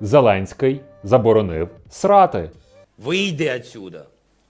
Зеленський заборонив срати. Вийди отсюда,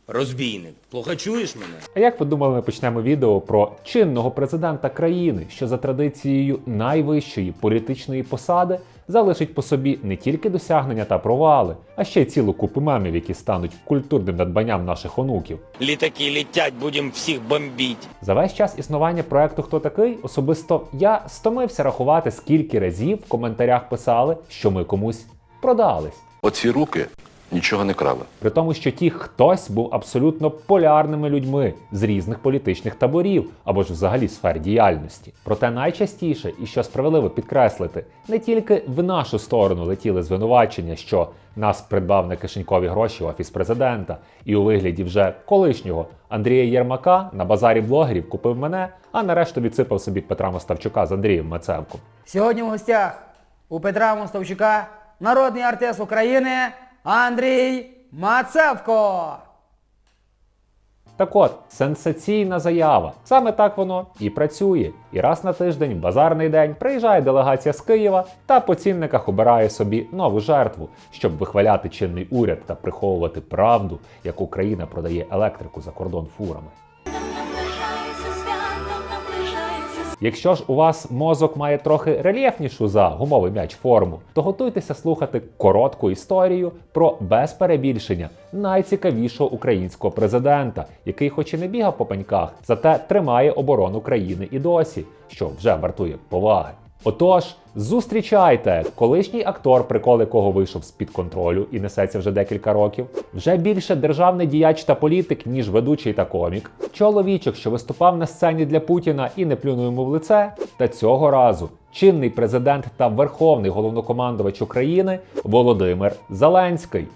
розбійник. Плохо чуєш мене? А як ви думали, ми почнемо відео про чинного президента країни, що за традицією найвищої політичної посади залишить по собі не тільки досягнення та провали, а ще й цілу купу мемів, які стануть культурним надбанням наших онуків. Літаки летять, будемо всіх бомбити. За весь час існування проекту Хто такий особисто я стомився рахувати, скільки разів в коментарях писали, що ми комусь продались. Оці руки нічого не крали. При тому, що ті хтось був абсолютно полярними людьми з різних політичних таборів або ж взагалі сфер діяльності. Проте найчастіше, і що справедливо підкреслити, не тільки в нашу сторону летіли звинувачення, що нас придбав на кишенькові гроші офіс президента, і у вигляді вже колишнього Андрія Єрмака на базарі блогерів купив мене, а нарешту відсипав собі Петра Моставчука з Андрієм Мацевком. Сьогодні в гостях у Петра Мостовчука народний артист України Андрій Мацевко. Так от, сенсаційна заява. Саме так воно і працює. І раз на тиждень, базарний день, приїжджає делегація з Києва та по цінниках обирає собі нову жертву, щоб вихваляти чинний уряд та приховувати правду, як Україна продає електрику за кордон фурами. Якщо ж у вас мозок має трохи рельєфнішу за гумовий м'яч форму, то готуйтеся слухати коротку історію про без перебільшення найцікавішого українського президента, який, хоч і не бігав по пеньках, зате тримає оборону країни і досі, що вже вартує поваги. Отож, зустрічайте колишній актор, прикол якого вийшов з під контролю і несеться вже декілька років. Вже більше державний діяч та політик, ніж ведучий та комік. Чоловічок, що виступав на сцені для Путіна і не плюнув йому в лице. Та цього разу чинний президент та верховний головнокомандувач України Володимир Зеленський.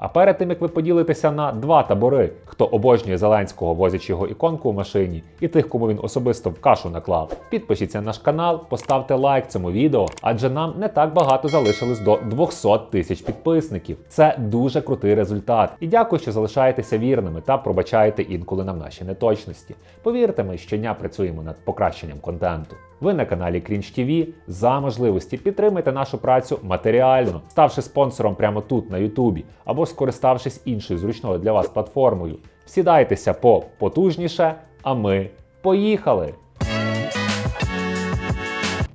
А перед тим як ви поділитеся на два табори, хто обожнює Зеленського, возячи його іконку в машині, і тих, кому він особисто в кашу наклав, підпишіться на наш канал, поставте лайк цьому відео, адже нам не так багато залишилось до 200 тисяч підписників. Це дуже крутий результат. І дякую, що залишаєтеся вірними та пробачаєте інколи нам наші неточності. Повірте, ми щодня працюємо над покращенням контенту. Ви на каналі Cringe TV. За можливості підтримайте нашу працю матеріально, ставши спонсором прямо тут на Ютубі, або скориставшись іншою зручною для вас платформою. Сідайтеся по потужніше, а ми поїхали!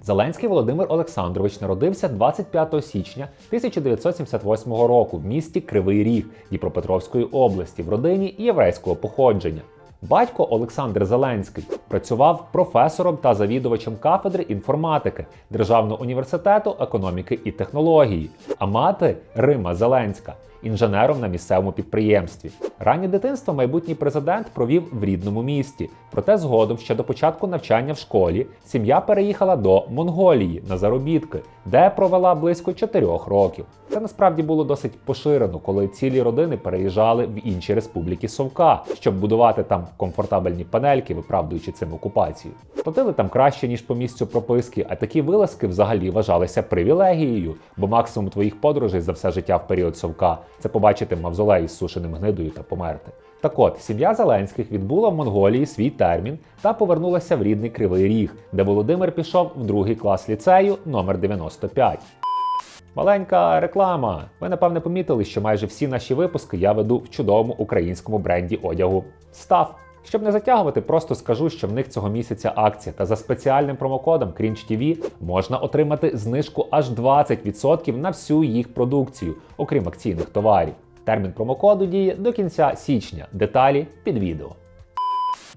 Зеленський Володимир Олександрович народився 25 січня 1978 року в місті Кривий Ріг Дніпропетровської області в родині єврейського походження. Батько Олександр Зеленський працював професором та завідувачем кафедри інформатики Державного університету економіки і технології, а мати Рима Зеленська інженером на місцевому підприємстві. Раннє дитинство майбутній президент провів в рідному місті. Проте згодом, ще до початку навчання в школі, сім'я переїхала до Монголії на заробітки, де провела близько 4 років. Це насправді було досить поширено, коли цілі родини переїжджали в інші республіки Совка, щоб будувати там комфортабельні панельки, виправдуючи цим окупацію. Платили там краще ніж по місцю прописки, а такі вилазки взагалі вважалися привілегією, бо максимум твоїх подорожей за все життя в період Совка це побачити мавзолей з сушеним гнидою та померти. Так от, сім'я Зеленських відбула в Монголії свій термін та повернулася в рідний Кривий Ріг, де Володимир пішов в другий клас ліцею номер 95. Маленька реклама. Ви напевне помітили, що майже всі наші випуски я веду в чудовому українському бренді одягу Став. Щоб не затягувати, просто скажу, що в них цього місяця акція, та за спеціальним промокодом CringeTV можна отримати знижку аж 20% на всю їх продукцію, окрім акційних товарів. Термін промокоду діє до кінця січня. Деталі під відео.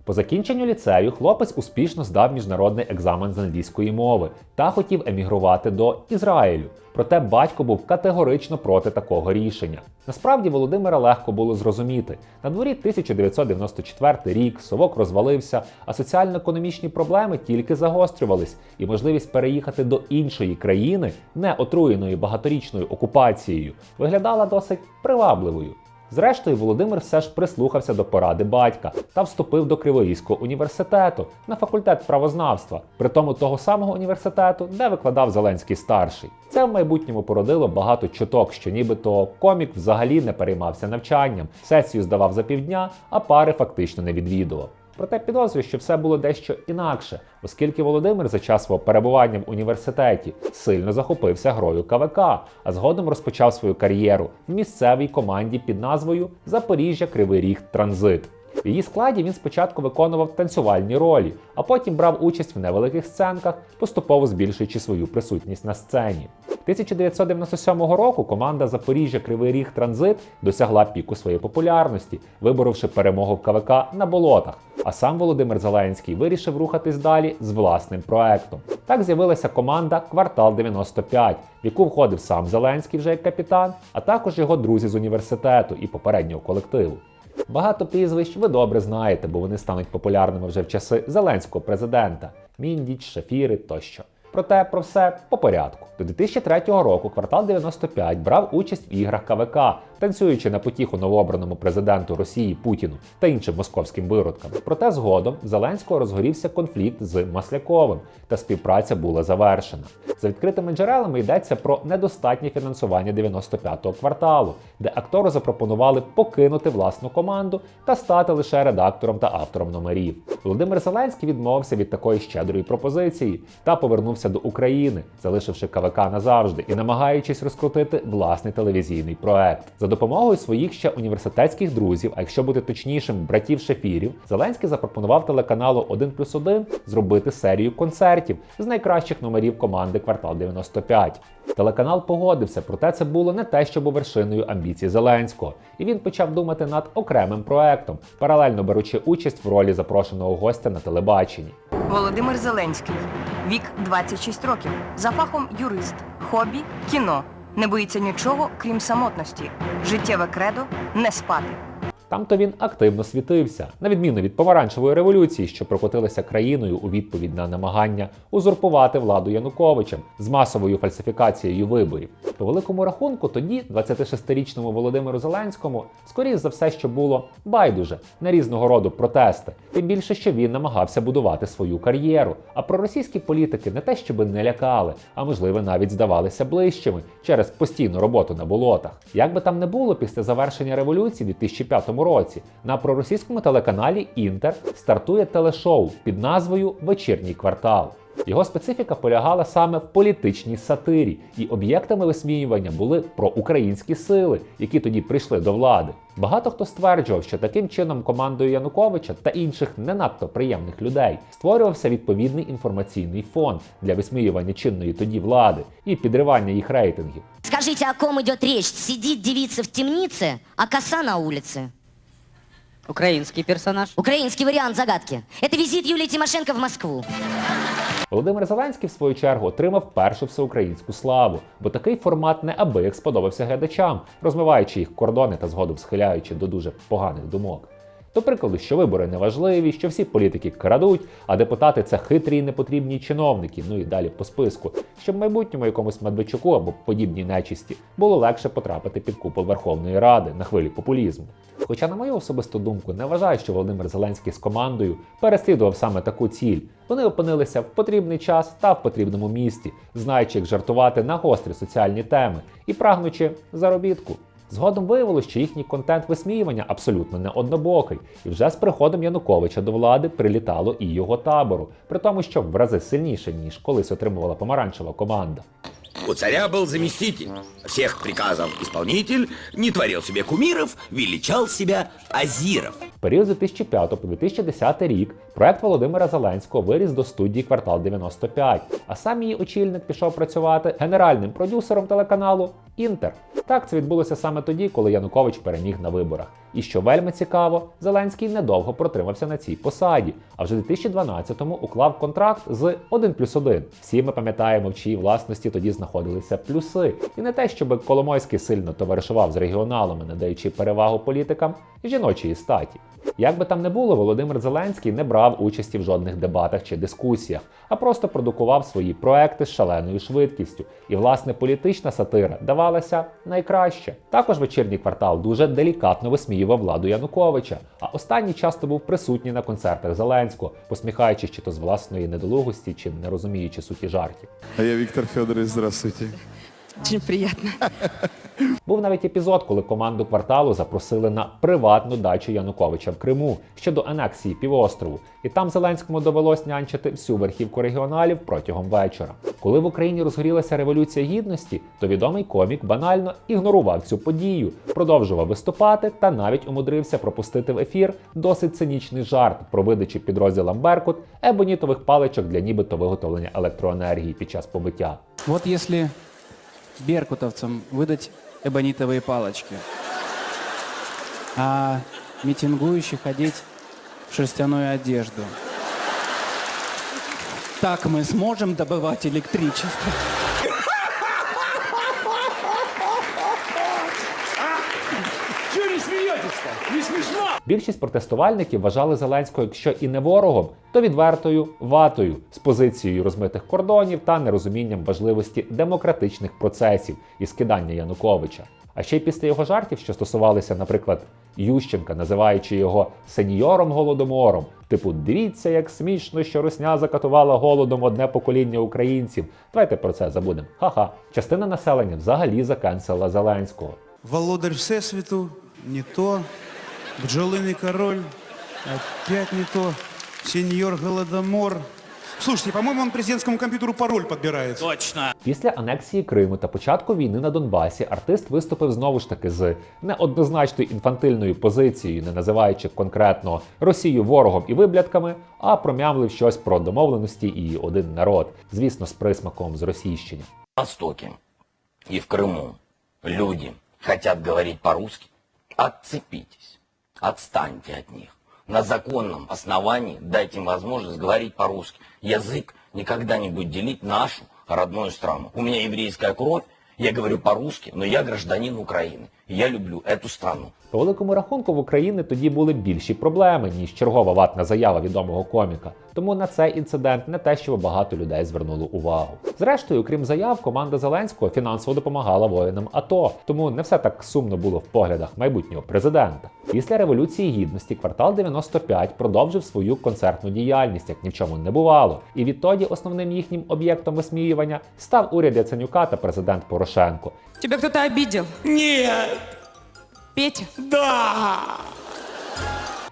По закінченню ліцею хлопець успішно здав міжнародний екзамен з англійської мови та хотів емігрувати до Ізраїлю. Проте батько був категорично проти такого рішення. Насправді Володимира легко було зрозуміти. На дворі 1994 рік совок розвалився, а соціально-економічні проблеми тільки загострювались, і можливість переїхати до іншої країни, не отруєної багаторічною окупацією, виглядала досить привабливою. Зрештою, Володимир все ж прислухався до поради батька та вступив до Криворізького університету на факультет правознавства, притому того самого університету, де викладав Зеленський старший. Це в майбутньому породило багато чуток, що нібито комік взагалі не переймався навчанням, сесію здавав за півдня, а пари фактично не відвідував. Проте підозрюю, що все було дещо інакше, оскільки Володимир за час свого перебування в університеті сильно захопився грою КВК, а згодом розпочав свою кар'єру в місцевій команді під назвою Запоріжжя Кривий Ріг Транзит. В її складі він спочатку виконував танцювальні ролі, а потім брав участь в невеликих сценках, поступово збільшуючи свою присутність на сцені. 1997 року команда Запоріжжя Кривий Ріг Транзит досягла піку своєї популярності, виборовши перемогу в КВК на болотах. А сам Володимир Зеленський вирішив рухатись далі з власним проектом. Так з'явилася команда Квартал 95, в яку входив сам Зеленський вже як капітан, а також його друзі з університету і попереднього колективу. Багато прізвищ ви добре знаєте, бо вони стануть популярними вже в часи зеленського президента: Міндіч, Шафіри тощо. Проте про все по порядку. До 2003 року квартал 95 брав участь в іграх КВК, танцюючи на потіху новообраному президенту Росії Путіну та іншим московським виродкам. Проте згодом Зеленського розгорівся конфлікт з Масляковим, та співпраця була завершена. За відкритими джерелами йдеться про недостатнє фінансування 95-го кварталу, де актору запропонували покинути власну команду та стати лише редактором та автором номерів. Володимир Зеленський відмовився від такої щедрої пропозиції та повернувся до України, залишивши КВК назавжди і намагаючись розкрутити власний телевізійний проект. Допомогою своїх ще університетських друзів, а якщо бути точнішим, братів Шефірів, Зеленський запропонував телеканалу 1 плюс 1 зробити серію концертів з найкращих номерів команди Квартал 95. Телеканал погодився, проте це було не те, що був вершиною амбіцій Зеленського, і він почав думати над окремим проектом, паралельно беручи участь в ролі запрошеного гостя на телебаченні. Володимир Зеленський. Вік 26 років. За фахом юрист. Хобі кіно. Не боїться нічого, крім самотності. Життєве кредо не спати. Там-то він активно світився, на відміну від помаранчевої революції, що прокотилася країною у відповідь на намагання узурпувати владу Януковичем з масовою фальсифікацією виборів. По великому рахунку, тоді 26-річному Володимиру Зеленському, скоріш за все, що було байдуже на різного роду протести. Тим більше, що він намагався будувати свою кар'єру. А проросійські політики не те, щоби не лякали, а можливо навіть здавалися ближчими через постійну роботу на болотах. Як би там не було після завершення революції у 2005 році, на проросійському телеканалі Інтер стартує телешоу під назвою Вечірній квартал. Його специфіка полягала саме в політичній сатирі, і об'єктами висміювання були проукраїнські сили, які тоді прийшли до влади. Багато хто стверджував, що таким чином командою Януковича та інших не надто приємних людей створювався відповідний інформаційний фон для висміювання чинної тоді влади і підривання їх рейтингів. Скажите, о ком идет речь? Сидит девица в темнице, а коса на улице. Украинский персонаж. Украинский вариант загадки. Это визит Юлии Тимошенко в Москву. Володимир Зеленський, в свою чергу, отримав першу всеукраїнську славу, бо такий формат неабияк сподобався глядачам, розмиваючи їх кордони та згодом схиляючи до дуже поганих думок. До прикладу, що вибори не важливі, що всі політики крадуть, а депутати це хитрі і непотрібні чиновники, ну і далі по списку, щоб в майбутньому якомусь Медведчуку або подібній нечисті було легше потрапити під купол Верховної Ради на хвилі популізму. Хоча, на мою особисту думку, не вважаю, що Володимир Зеленський з командою переслідував саме таку ціль. Вони опинилися в потрібний час та в потрібному місці, знаючи, як жартувати на гострі соціальні теми і прагнучи заробітку. Згодом виявилося, що їхній контент висміювання абсолютно не однобокий, і вже з приходом Януковича до влади прилітало і його табору, при тому, що в рази сильніше, ніж колись отримувала помаранчева команда. У царя был заместитель, всех приказов исполнитель, не творил себе кумиров, величал себя Азиров. В період з 2005 по 2010 рік проект Володимира Зеленського виріс до студії квартал 95, а сам її очільник пішов працювати генеральним продюсером телеканалу Інтер. Так це відбулося саме тоді, коли Янукович переміг на виборах. І що вельми цікаво, Зеленський недовго протримався на цій посаді, а вже в 2012-му уклав контракт з 1 плюс 1. Всі ми пам'ятаємо, в чиїй власності тоді знаходилися плюси. І не те, щоб Коломойський сильно товаришував з регіоналами, надаючи перевагу політикам жіночої статі. Як би там не було, Володимир Зеленський не брав участі в жодних дебатах чи дискусіях, а просто продукував свої проекти з шаленою швидкістю. І власне політична сатира давалася найкраще. Також вечірній квартал дуже делікатно висміював владу Януковича, а останній часто був присутній на концертах Зеленського, посміхаючись чи то з власної недолугості, чи не розуміючи суті жартів. А я Віктор Федорович, здравствуйте. Очень приятно. Був навіть епізод, коли команду кварталу запросили на приватну дачу Януковича в Криму щодо анексії півострову, і там Зеленському довелось нянчити всю верхівку регіоналів протягом вечора. Коли в Україні розгорілася революція гідності, то відомий комік банально ігнорував цю подію, продовжував виступати та навіть умудрився пропустити в ефір досить цинічний жарт про видачу підрозділам Беркут ебонітових паличок для нібито виготовлення електроенергії під час побиття. Вот если беркутовцам выдать эбонитовые палочки, а митингующих одеть в шерстяную одежду, так мы сможем добывать электричество. Більшість протестувальників вважали Зеленського, якщо і не ворогом, то відвертою ватою з позицією розмитих кордонів та нерозумінням важливості демократичних процесів і скидання Януковича. А ще й після його жартів, що стосувалися, наприклад, Ющенка, називаючи його сеньором голодомором, типу, дивіться, як смішно, що Русня закатувала голодом одне покоління українців. Давайте про це забудемо. Ха-ха. Частина населення взагалі закенсила Зеленського. Володар Всесвіту, не то. Бджолиный король, опять не то. Сеньор Голодомор. Слушайте, по-моему, он президентскому компьютеру пароль подбирает. Після анексії Криму та початку війни на Донбасі артист виступив знову ж таки з неоднозначною інфантильною позицією, не називаючи конкретно Росію ворогом і виблядками, а промямлив щось про домовленості і один народ, звісно, з присмаком з російщини. На Востоке и в Крыму люди хотят говорить по-русски, отцепитесь, отстаньте от них. На законном основании дайте им возможность говорить по-русски. Язык никогда не будет делить нашу родную страну. У меня еврейская кровь, я говорю по-русски, но я гражданин Украины. И Я люблю эту страну. По великому рахунку в Україні тоді були більші проблеми, ніж чергова ватна заява відомого коміка. Тому на цей інцидент не те, що багато людей звернуло увагу. Зрештою, крім заяв, команда Зеленського фінансово допомагала воїнам АТО, тому не все так сумно було в поглядах майбутнього президента. Після революції гідності квартал 95 продовжив свою концертну діяльність, як ні в чому не бувало. І відтоді основним їхнім об'єктом висміювання став уряд Яценюка та президент Порошенко. Тебе хтось обідів? Ні. Петя? Петя?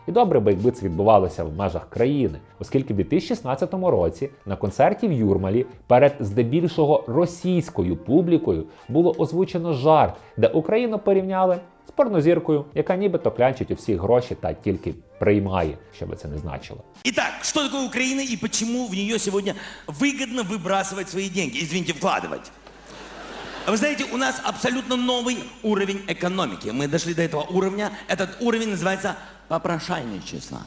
І добре би, якби це відбувалося в межах країни, оскільки в 2016 році на концерті в Юрмалі перед здебільшого російською публікою було озвучено жарт, де Україну порівняли з порнозіркою, яка нібито клянчить у всіх гроші та тільки приймає, що би це не значило. Итак, что такое Украина и почему в нее сегодня выгодно выбрасывать свои деньги, извините, вкладывать? Вы знаете, у нас абсолютно новый уровень экономики. Мы дошли до этого уровня. Этот уровень называется попрошайничество.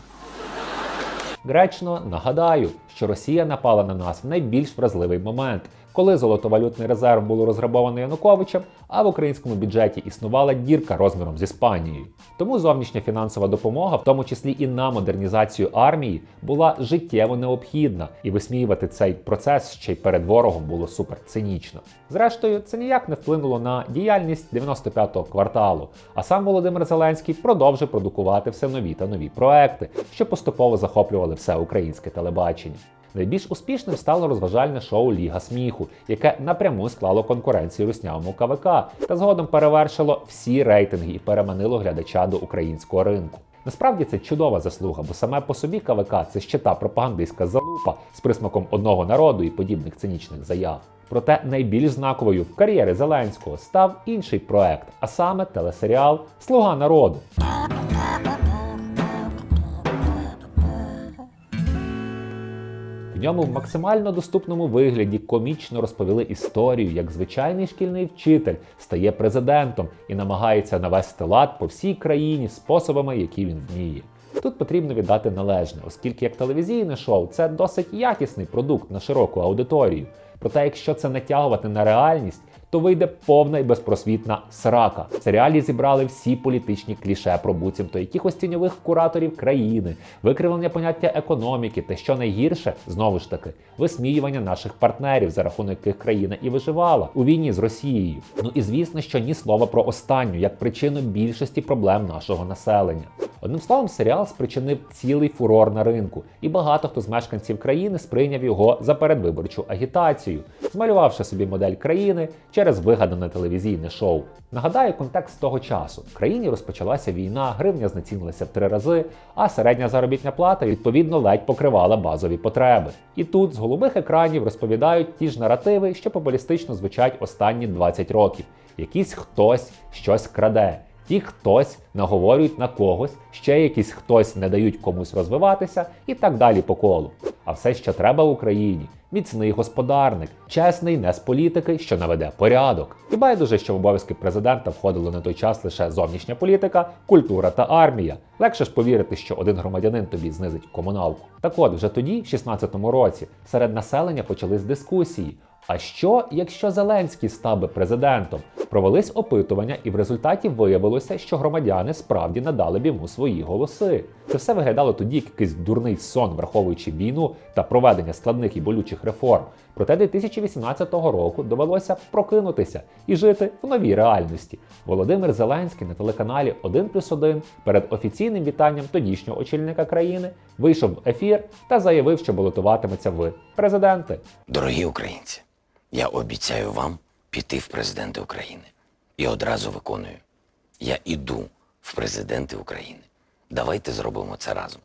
Гречно нагадаю, що Росія напала на нас в найбільш вразливий момент, коли золотовалютний резерв було розграбовано Януковичем, а в українському бюджеті існувала дірка розміром з Іспанією. Тому зовнішня фінансова допомога, в тому числі і на модернізацію армії, була життєво необхідна, і висміювати цей процес ще й перед ворогом було супер цинічно. Зрештою, це ніяк не вплинуло на діяльність 95-го кварталу. А сам Володимир Зеленський продовжив продукувати все нові та нові проекти, що поступово захоплювали все українське телебачення. Найбільш успішним стало розважальне шоу Ліга сміху, яке напряму склало конкуренцію руснявому КВК та згодом перевершило всі рейтинги і переманило глядача до українського ринку. Насправді це чудова заслуга, бо саме по собі КВК це ще та пропагандистська залупа з присмаком одного народу і подібних цинічних заяв. Проте найбільш знаковою в кар'єрі Зеленського став інший проект, а саме телесеріал Слуга народу. В ньому в максимально доступному вигляді комічно розповіли історію, як звичайний шкільний вчитель стає президентом і намагається навести лад по всій країні способами, які він вміє. Тут потрібно віддати належне, оскільки як телевізійне шоу це досить якісний продукт на широку аудиторію. Проте, якщо це натягувати на реальність, то вийде повна і безпросвітна срака. В серіалі зібрали всі політичні кліше про буцімто якихось тіньових кураторів країни, викривлення поняття економіки та що найгірше, знову ж таки, висміювання наших партнерів, за рахунок яких країна і виживала у війні з Росією. Ну і звісно, що ні слова про останню як причину більшості проблем нашого населення. Одним словом, серіал спричинив цілий фурор на ринку, і багато хто з мешканців країни сприйняв його за передвиборчу агітацію, змалювавши собі модель країни через вигадане телевізійне шоу. Нагадаю, контекст того часу в країні розпочалася війна, гривня знецінилася в три рази, а середня заробітна плата відповідно ледь покривала базові потреби. І тут з голубих екранів розповідають ті ж наративи, що популістично звучать останні 20 років. Якийсь хтось щось краде. Ті хтось наговорюють на когось, ще якийсь хтось не дають комусь розвиватися і так далі по колу. А все, що треба Україні, міцний господарник, чесний не з політики, що наведе порядок. І байдуже, що в обов'язки президента входило на той час лише зовнішня політика, культура та армія. Легше ж повірити, що один громадянин тобі знизить комуналку. Так от, вже тоді, в 16-му році, серед населення почались дискусії. А що, якщо Зеленський став би президентом? Провелись опитування, і в результаті виявилося, що громадяни справді надали б йому свої голоси. Це все виглядало тоді як якийсь дурний сон, враховуючи війну та проведення складних і болючих реформ. Проте 2018 року довелося прокинутися і жити в новій реальності. Володимир Зеленський на телеканалі 1 плюс 1 перед офіційним вітанням тодішнього очільника країни вийшов в ефір та заявив, що балотуватиметься в президенти. Дорогі українці, я обіцяю вам піти в президенти України. І одразу виконую. Я іду в президенти України. Давайте зробимо це разом.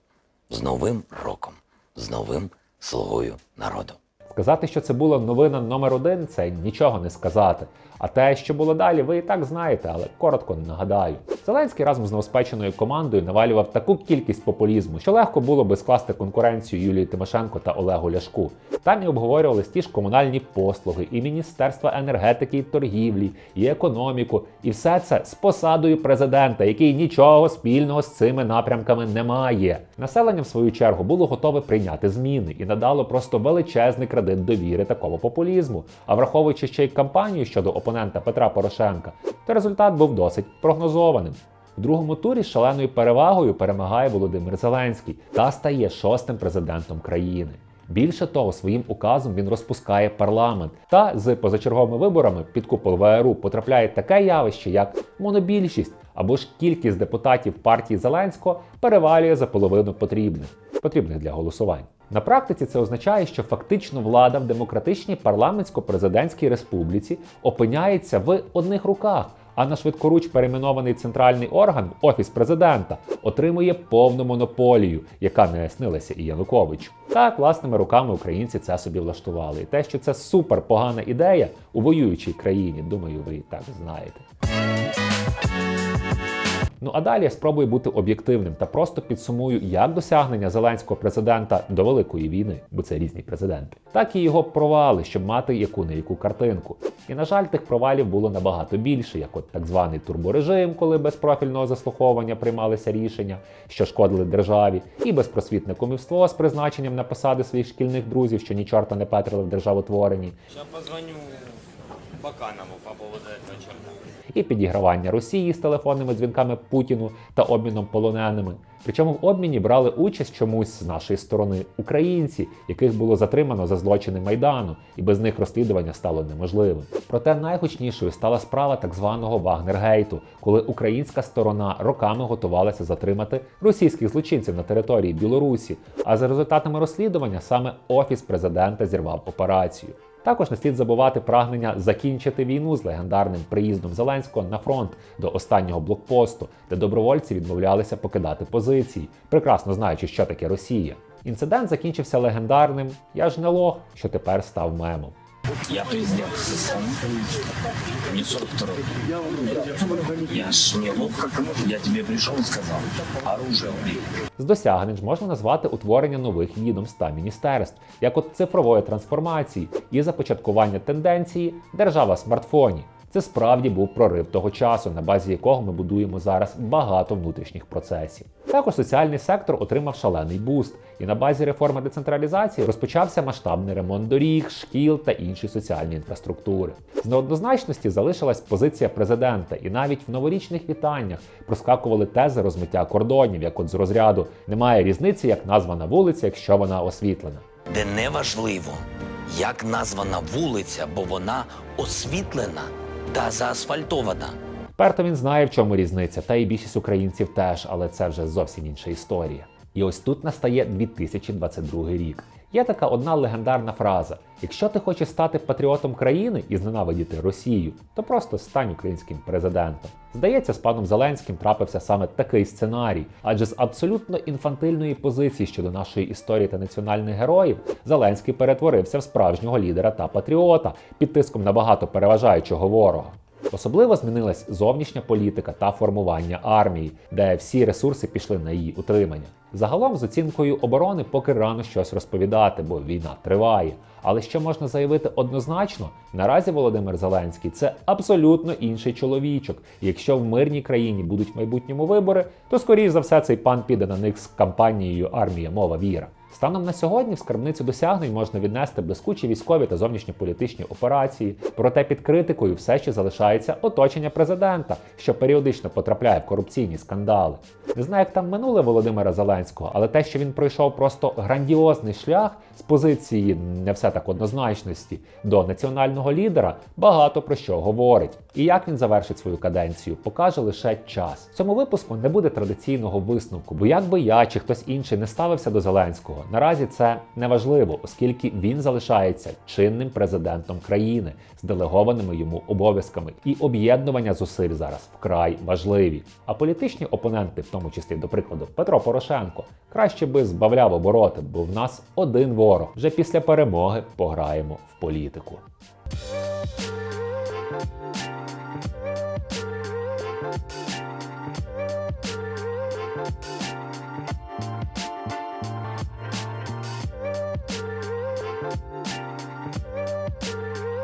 З Новим роком, з новим слугою народу. Сказати, що це була новина номер один, це нічого не сказати. А те, що було далі, ви і так знаєте, але коротко нагадаю. Зеленський разом з новоспеченою командою навалював таку кількість популізму, що легко було би скласти конкуренцію Юлії Тимошенко та Олегу Ляшку. Там і обговорювались ті ж комунальні послуги, і Міністерства енергетики і торгівлі, і економіку, і все це з посадою президента, який нічого спільного з цими напрямками не має. Населення, в свою чергу, було готове прийняти зміни і надало просто величезний кредит довіри такому популізму. А враховуючи ще й кампанію щодо опонента Петра Порошенка, то результат був досить прогнозованим. В другому турі шаленою перевагою перемагає Володимир Зеленський та стає шостим президентом країни. Більше того, своїм указом він розпускає парламент та з позачерговими виборами під купол ВРУ потрапляє таке явище, як монобільшість або ж кількість депутатів партії Зеленського перевалює за половину потрібних, потрібних для голосувань. На практиці це означає, що фактично влада в демократичній парламентсько-президентській республіці опиняється в одних руках. А на швидкоруч перейменований центральний орган, офіс президента, отримує повну монополію, яка не снилася і Януковичу. Так, власними руками українці це собі влаштували. І те, що це супер погана ідея у воюючій країні, думаю, ви і так знаєте. Ну а далі я спробую бути об'єктивним та просто підсумую як досягнення зеленського президента до великої війни, бо це різні президенти, так і його провали, щоб мати яку не яку картинку. І на жаль, тих провалів було набагато більше, як от так званий турборежим, коли без профільного заслуховування приймалися рішення, що шкодили державі, і безпросвітне кумівство з призначенням на посади своїх шкільних друзів, що ні чорта не петрили в державотворенні. Сейчас позвоню Баканову по поводу черта. І підігравання Росії з телефонними дзвінками Путіну та обміном полоненими. Причому в обміні брали участь чомусь з нашої сторони українці, яких було затримано за злочини майдану, і без них розслідування стало неможливим. Проте найгучнішою стала справа так званого Вагнергейту, коли українська сторона роками готувалася затримати російських злочинців на території Білорусі. А за результатами розслідування саме офіс президента зірвав операцію. Також не слід забувати прагнення закінчити війну з легендарним приїздом Зеленського на фронт до останнього блокпосту, де добровольці відмовлялися покидати позиції, прекрасно знаючи, що таке Росія. Інцидент закінчився легендарним Я ж не лох, що тепер став мемом. Я президент. мне 42 Я ж не лох. Я тебе прийшов і сказав, Оружие убей. З досягнень ж можна назвати утворення нових відомств та міністерств, як от цифрової трансформації і започаткування тенденції держава смартфоні. Це справді був прорив того часу, на базі якого ми будуємо зараз багато внутрішніх процесів. Також соціальний сектор отримав шалений буст, і на базі реформи децентралізації розпочався масштабний ремонт доріг, шкіл та іншої соціальної інфраструктури. З неоднозначності залишилась позиція президента, і навіть в новорічних вітаннях проскакували тези розмиття кордонів, як от з розряду немає різниці, як названа вулиця, якщо вона освітлена. Де не важливо, як названа вулиця, бо вона освітлена та заасфальтована. Перто він знає, в чому різниця, та і більшість українців теж, але це вже зовсім інша історія. І ось тут настає 2022 рік. Є така одна легендарна фраза: якщо ти хочеш стати патріотом країни і зненавидіти Росію, то просто стань українським президентом. Здається, з паном Зеленським трапився саме такий сценарій, адже з абсолютно інфантильної позиції щодо нашої історії та національних героїв Зеленський перетворився в справжнього лідера та патріота під тиском набагато переважаючого ворога. Особливо змінилась зовнішня політика та формування армії, де всі ресурси пішли на її утримання. Загалом з оцінкою оборони поки рано щось розповідати, бо війна триває. Але що можна заявити однозначно, наразі Володимир Зеленський це абсолютно інший чоловічок. І якщо в мирній країні будуть в майбутньому вибори, то скоріш за все цей пан піде на них з кампанією Армія мова віра. Станом на сьогодні в скарбницю досягнень можна віднести блискучі військові та зовнішньополітичні операції. Проте під критикою все ще залишається оточення президента, що періодично потрапляє в корупційні скандали. Не знаю, як там минуле Володимира Зеленського, але те, що він пройшов просто грандіозний шлях з позиції не все так однозначності до національного лідера, багато про що говорить. І як він завершить свою каденцію, покаже лише час. В цьому випуску не буде традиційного висновку, бо як би я чи хтось інший не ставився до Зеленського, наразі це не важливо, оскільки він залишається чинним президентом країни з делегованими йому обов'язками, і об'єднування зусиль зараз вкрай важливі. А політичні опоненти, в тому числі, до прикладу, Петро Порошенко, краще би збавляв обороти, бо в нас один ворог. Вже після перемоги пограємо в політику.